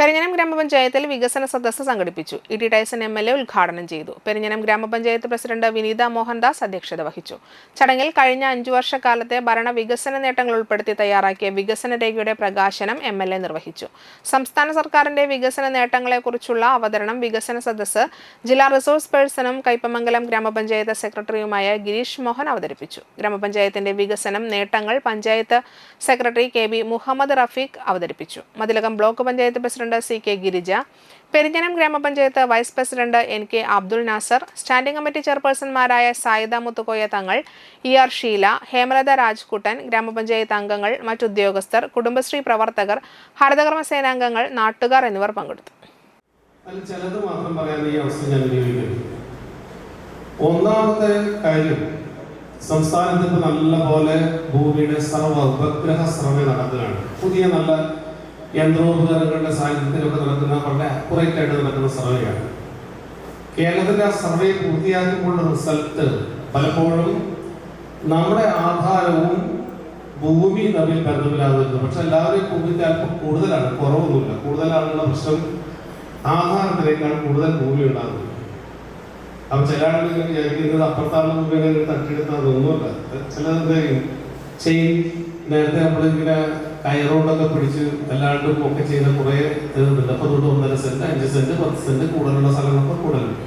പെരിഞ്ഞനം ഗ്രാമപഞ്ചായത്തിൽ വികസന സദസ്സ് സംഘടിപ്പിച്ചു. E T Taison M L A ഉദ്ഘാടനം ചെയ്തു. പെരിഞ്ഞനം ഗ്രാമപഞ്ചായത്ത് പ്രസിഡന്റ് വിനീത മോഹൻദാസ് അധ്യക്ഷത വഹിച്ചു. ചടങ്ങിൽ കഴിഞ്ഞ അഞ്ചു വർഷക്കാലത്തെ ഭരണ വികസന നേട്ടങ്ങൾ ഉൾപ്പെടുത്തി തയ്യാറാക്കിയ വികസന രേഖയുടെ പ്രകാശനം എം എൽ എ നിർവഹിച്ചു. സംസ്ഥാന സർക്കാരിന്റെ വികസന നേട്ടങ്ങളെക്കുറിച്ചുള്ള അവതരണം വികസന സദസ്സ് ജില്ലാ റിസോഴ്സ് പേഴ്സണും കൈപ്പമംഗലം ഗ്രാമപഞ്ചായത്ത് സെക്രട്ടറിയുമായ ഗിരീഷ് മോഹൻ അവതരിപ്പിച്ചു. ഗ്രാമപഞ്ചായത്തിന്റെ വികസനം നേട്ടങ്ങൾ panchayat secretary K B Muhammad Rafeeq അവതരിപ്പിച്ചു. Mathilakam block panchayat president C K Girija Perinjanam ഗ്രാമപഞ്ചായത്ത് vice president N K Abdul Nasar standing committee ചെയർപേഴ്സൺമാരായ Sayida Muthukoya Thangal E R Sheela Hemalatha Rajkuttan ഗ്രാമപഞ്ചായത്ത് അംഗങ്ങൾ മറ്റുദ്യോഗസ്ഥർ കുടുംബശ്രീ പ്രവർത്തകർ ഹരിതകർമ്മ സേനാംഗങ്ങൾ നാട്ടുകാർ എന്നിവർ പങ്കെടുത്തു. ഒന്നാമത്തെ കാര്യം സംസ്ഥാനത്ത് ഇപ്പോൾ നല്ല പോലെ ഭൂമിയുടെ സർവ ഉപഗ്രഹ സർവേ നടത്തുകയാണ് പുതിയ നല്ല യന്ത്രോപകരണങ്ങളുടെ സാന്നിധ്യത്തിലൊക്കെ നടക്കുന്ന വളരെ അക്യുറേറ്റ് ആയിട്ട് നടക്കുന്ന സർവേയാണ് കേരളത്തിന്റെ ആ സർവേ പൂർത്തിയാക്കുമ്പോഴുള്ള റിസൾട്ട് പലപ്പോഴും നമ്മുടെ ആധാരവും ഭൂമി തമ്മിൽ ബന്ധമില്ലാതിരുന്നു പക്ഷെ എല്ലാവരെയും ഭൂമിക്ക് അല്പം കൂടുതലാണ് കുറവൊന്നുമില്ല. കൂടുതലാണുള്ള പ്രശ്നം ആധാരത്തിലേക്കാണ് കൂടുതൽ ഭൂമി ഉണ്ടാകുന്നത് അപ്പൊ ചില ആളുകൾ വിചാരിക്കുന്നത് അപ്പുറത്താണ് ഭൂമി തട്ടിയെടുത്താൽ തട്ടിയെടുത്തതൊന്നുമല്ല ചിലത് ചെയിൻ നേരത്തെ നമ്മളിങ്ങനെ കയറുകൊണ്ടൊക്കെ പിടിച്ച് അല്ലാണ്ടും ഒക്കെ ചെയ്യുന്ന കുറെ ഇതുണ്ട് അപ്പൊ അതുകൊണ്ട് ഒന്നര സെന്റ് അഞ്ച് സെന്റ് പത്ത് സെന്റ് കൂടുതലുള്ള സ്ഥലങ്ങളൊക്കെ കൂടുതലുണ്ട്